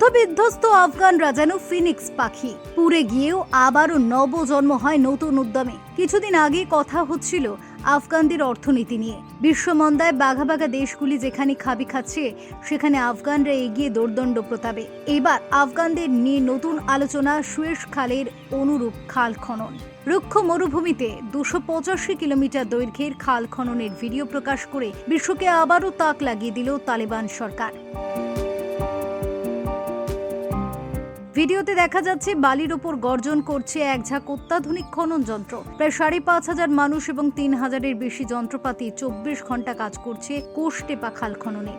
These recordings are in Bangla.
যুদ্ধবিধ্বস্ত আফগানরা যেন ফিনিক্স পাখি। পুড়ে গিয়েও আবারও নবজন্ম হয় নতুন উদ্যমে। কিছুদিন আগে কথা হচ্ছিল আফগানদের অর্থনীতি নিয়ে। বিশ্বমন্দায় বাঘা বাঘা দেশগুলি যেখানে খাবি খাচ্ছে, সেখানে আফগানরা এগিয়ে দোর্দণ্ড প্রতাপে। এবার আফগানদের নিয়ে নতুন আলোচনা সুয়েশ খালের অনুরূপ খাল খনন। রুক্ষ মরুভূমিতে দুশো পঁচাশি কিলোমিটার দৈর্ঘ্যের খাল খননের ভিডিও প্রকাশ করে বিশ্বকে আবারও তাক লাগিয়ে দিল তালেবান সরকার। ভিডিওতে দেখা যাচ্ছে বালির ওপর গর্জন করছে এক ঝাঁক অত্যাধুনিক খনন যন্ত্র। প্রায় সাড়ে পাঁচ হাজার মানুষ এবং তিন হাজারের বেশি যন্ত্রপাতি চব্বিশ ঘণ্টা কাজ করছে কোষ টেপা খাল খননে।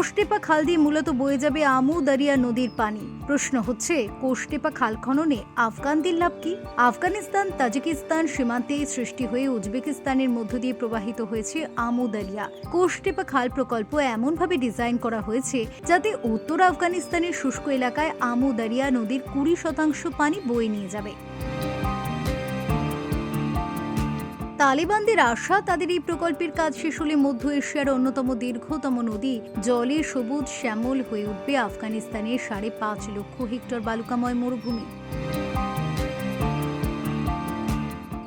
কোষটেপা খাল দিয়ে মূলত বয়ে যাবে আমু, দারিয়া নদীর পানি। প্রশ্ন হচ্ছে, কোষ্টেপা খাল খননে আফগানদের লাভ কি? আফগানিস্তান, তাজিকিস্তান সীমান্তে সৃষ্টি হয়ে উজবেকিস্তানের মধ্য দিয়ে প্রবাহিত হয়েছে আমু, দারিয়া। কোষটেপা খাল প্রকল্প এমনভাবে ডিজাইন করা হয়েছে যাতে উত্তর আফগানিস্তানের শুষ্ক এলাকায় আমু, দারিয়া নদীর কুড়ি শতাংশ পানি বয়ে নিয়ে যাবে। তালিবানদের আশা তাদের এই প্রকল্পের কাজ শেষ হলে মধ্য এশিয়ার অন্যতম দীর্ঘতম নদী। জলে সবুজ শ্যামল হয়ে উঠবে আফগানিস্তানের সাড়ে পাঁচ লক্ষ হেক্টর বালুকাময় মরুভূমি।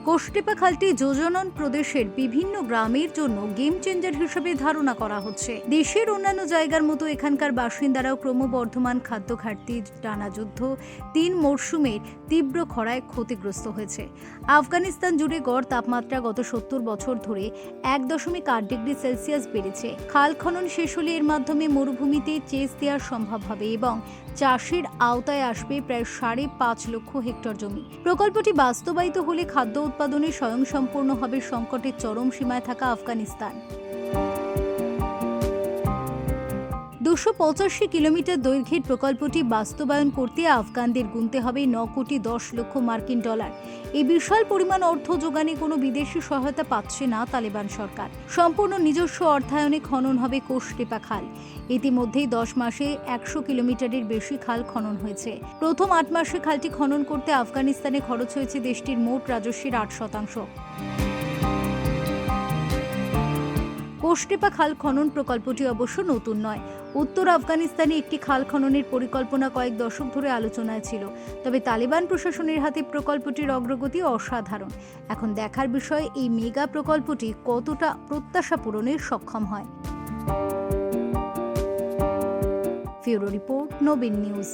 কোষ্টেপা খালটি যোজনন প্রদেশের বিভিন্ন গ্রামের জন্য গেম চেঞ্জার হিসেবে ধারণা করা হচ্ছে। দেশের অন্যান্য জায়গার মতো এখানকার বাসিন্দারাও ক্রমবর্ধমান খাদ্য ঘাটতি টানা যুদ্ধ তিন মরশুমের তীব্র খরায় ক্ষতিগ্রস্ত হয়েছে। আফগানিস্তান জুড়ে গড় তাপমাত্রা গত সত্তর বছর ধরে এক দশমিক আট ডিগ্রি সেলসিয়াস বেড়েছে। খাল খনন শেষ হলে এর মাধ্যমে মরুভূমিতে চেস দেওয়া সম্ভব হবে এবং চাষের আওতায় আসবে প্রায় সাড়ে পাঁচ লক্ষ হেক্টর জমি। প্রকল্পটি বাস্তবায়িত হলে খাদ্য উৎপাদনে স্বয়ংসম্পূর্ণ হবে সংকটের চরম সীমায় থাকা আফগানিস্তান। দুশো পঁচাশি কিলোমিটার দৈর্ঘ্যের প্রকল্পটি বাস্তবায়ন করতে আফগানদের গুনতে হবে ন কোটি দশ লক্ষ মার্কিন ডলার। এই বিশাল পরিমাণ অর্থ যোগানে কোনো বিদেশি সহায়তা পাচ্ছে না তালেবান সরকার। সম্পূর্ণ নিজস্ব অর্থায়নে খনন হবে কোষটেপা খাল। ইতিমধ্যেই দশ মাসে একশো কিলোমিটারের বেশি খাল খনন হয়েছে। প্রথম আট মাসে খালটি খনন করতে আফগানিস্তানে খরচ হয়েছে দেশটির মোট রাজস্বের আট শতাংশ। কোষ্টেপা খাল খনন প্রকল্পটি অবশ্য নতুন নয়। উত্তর আফগানিস্তানে একটি খাল খননের পরিকল্পনা কয়েক দশক ধরে আলোচনায় ছিল। তবে তালিবান প্রশাসনের হাতে প্রকল্পটির অগ্রগতি অসাধারণ। এখন দেখার বিষয়, এই মেগা প্রকল্পটি কতটা প্রত্যাশা পূরণে সক্ষম হয়? Report, Nabin news.